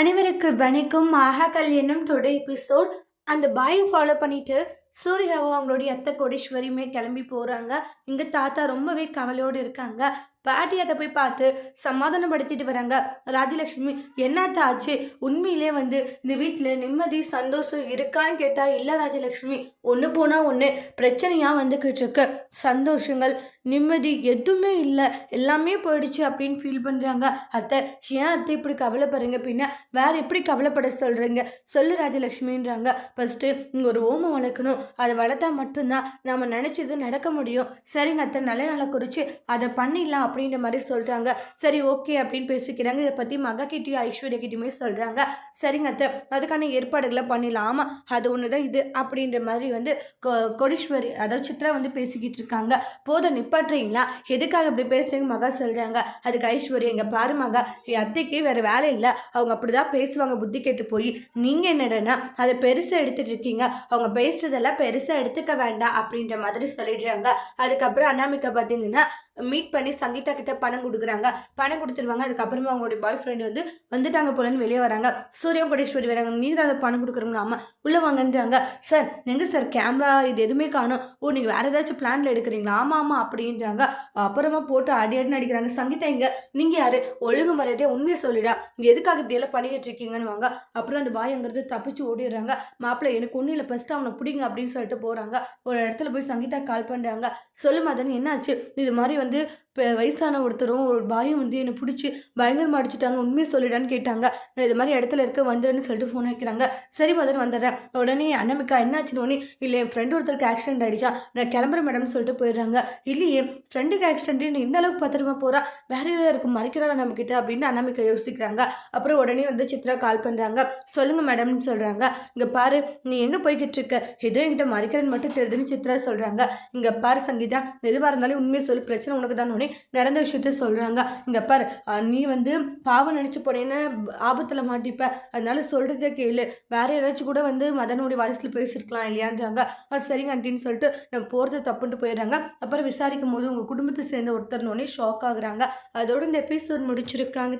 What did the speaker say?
அனைவருக்கு வணக்கம். மகாகல் என்னும் டுடே எபிசோட் அந்த பாயை ஃபாலோ பண்ணிட்டு சூர்யாவும் அவங்களுடைய அத்தை கோடீஸ்வரியுமே கிளம்பி போகிறாங்க இங்கே தாத்தா ரொம்பவே கவலையோடு இருக்காங்க. பாட்டி அதை போய் பார்த்து சமாதானப்படுத்திட்டு வராங்க. ராஜலக்ஷ்மி என்னத்த ஆச்சு? உண்மையிலே வந்து இந்த வீட்டில் நிம்மதி சந்தோஷம் இருக்கான்னு கேட்டால் இல்லை ராஜலக்ஷ்மி ஒன்று போனால் ஒன்று பிரச்சனையாக வந்துக்கிட்டு இருக்கு. சந்தோஷங்கள் நிம்மதி எதுவுமே இல்லை. எல்லாமே போயிடுச்சு அப்படின்னு ஃபீல் பண்ணுறாங்க அத்தை ஏன் அத்தை இப்படி கவலைப்படுறீங்க? பின்ன வேறு எப்படி கவலைப்பட சொல்கிறீங்க சொல்லு ராஜலக்ஷ்மின்றாங்க ஃபஸ்ட்டு இங்கே ஒரு ஓமம் வளர்க்கணும். அதை வளர்த்தா மட்டும்தான் நம்ம நினச்சது நடக்க முடியும். சரிங்க அத்தை நல்ல நாளை குறித்து அதை பண்ணிடலாம். அப்படின்ற மாதிரி சொல்கிறாங்க சரி ஓகே அப்படின்னு பேசிக்கிறாங்க. இதை பற்றி மகா கிட்டேயும் ஐஸ்வர்யா கிட்டேயுமே சொல்கிறாங்க சரிங்க அத்தை அதுக்கான ஏற்பாடுகளை பண்ணிடலாம். ஆமாம் அது ஒன்று தான் இது அப்படின்ற மாதிரி வந்து கொ- கொடீஸ்வரி அதாவது சித்ரா வந்து பேசிக்கிட்டு இருக்காங்க. போதும் நிப்பாட்டுறீங்களா? எதுக்காக இப்படி பேசுறீங்க? மகா சொல்கிறாங்க அதுக்கு ஐஸ்வர்யா இங்கே பாரு மகா என் அத்தைக்கு வேறு வேலை இல்லை. அவங்க அப்படி தான் பேசுவாங்க புத்தி கெட்டு போய். நீங்கள் என்னடனா அதை பெருசாக எடுத்துட்டு இருக்கீங்க. அவங்க பேசுறதெல்லாம் பெருசாக எடுத்துக்க வேண்டாம் அப்படின்ற மாதிரி சொல்லிடுறாங்க. அதுக்கப்புறம் அனாமிக்கா பார்த்தீங்கன்னா மீட் பண்ணி சங்கீதா கிட்ட பணம் கொடுக்குறாங்க. பணம் கொடுத்துருவாங்க. அதுக்கப்புறமா அவங்களுடைய பாய் ஃப்ரெண்டு வந்து வந்துட்டாங்க போலன்னு வெளியே வராங்க. சூரியம் கோடேஸ்வரி வராங்க நீ தான் அதை பணம் கொடுக்குறவங்க ஆமாம் உள்ளே வாங்கன்றாங்க. சார் எங்கே சார்? கேமரா இது எதுவுமே காணும். ஓ நீங்கள் வேறு ஏதாச்சும் பிளானில் எடுக்கிறீங்களா? ஆமாம் ஆமாம் அப்படின்றாங்க. அப்புறமா போட்டு அடி அடின்னு அடிக்கிறாங்க. சங்கீதா இங்கே நீங்கள் யார்? ஒழுங்கு மரியாதையை உண்மையை சொல்லிடா. நீங்கள் எதுக்காக இப்படியெல்லாம் பண்ணிக்கிட்டு இருக்கீங்கன்னு வாங்க. அப்புறம் அந்த பாய் அங்கிறது தப்பிச்சு ஓடிடுறாங்க. மாப்பிள்ளை எனக்கு ஒன்றும் இல்லை. ஃபஸ்ட்டு அவனை பிடிங்க அப்படின்னு சொல்லிட்டு போகிறாங்க ஒரு இடத்துல போய் சங்கீதா கால் பண்ணுறாங்க சொல்லு மதன் என்னாச்சு? இது மாதிரி வந்து வந்து இப்போ வயசான ஒருத்தரும் ஒரு பாயும் வந்து என்னை பிடிச்சி பயங்கரமாக அடிச்சிட்டாங்க உண்மையை சொல்லிடான்னு கேட்டாங்க. நான் இது மாதிரி இடத்துல இருக்க வந்துடுன்னு சொல்லிட்டு ஃபோன் வைக்கிறாங்க. சரி மதன் வந்துடுறேன். உடனே அண்ணமிக்கா என்னாச்சுன்னு உடனே இல்லை என் ஃப்ரெண்டு ஒருத்தருக்கு ஆக்சிடென்ட் ஆகிடுச்சா நான் கிளம்புறேன் மேடம்னு சொல்லிட்டு போயிடுறாங்க. இல்லையே ஃப்ரெண்டுக்கு ஆக்சிடென்ட் இந்த அளவுக்கு பத்திரமா போகிறா வேற யாரும் இருக்கும் மறைக்கிறாளா நம்மக்கிட்ட அப்படின்னு அண்ணமிக்கா யோசிக்கிறாங்க. அப்புறம் உடனே வந்து சித்ரா கால் பண்ணுறாங்க சொல்லுங்கள் மேடம்னு சொல்கிறாங்க இங்கே பாரு நீ எங்கே போய்கிட்டு இருக்க? ஏதோ என்கிட்ட மறைக்கிறேன்னு மட்டும் தெரியுதுன்னு சித்ரா சொல்கிறாங்க இங்கே பாரு சங்கீதா எதுவாக இருந்தாலும் உண்மையை சொல்லி பிரச்சனை உனக்கு தான் உடனே நடந்த விஷயத்த சொல்கிறாங்க இங்கே பர் நீ வந்து பாவம் நினச்சி போனேன்னா ஆபத்தில் மாட்டிப்ப. அதனால சொல்கிறத கேளு. வேற யாராச்சும் கூட வந்து மதனுடைய வாய்ஸில் பேசியிருக்கலாம் இல்லையான்றாங்க. அது சரிங்க ஆண்டின்னு சொல்லிட்டு நான் போகிறது தப்புன்ட்டு போயிடுறாங்க. அப்புறம் விசாரிக்கும் போது உங்கள் குடும்பத்தை சேர்ந்த ஒருத்தர்னோடனே ஷாக் ஆகுறாங்க. அதோட இந்த எபிசோட் முடிச்சிருக்காங்க.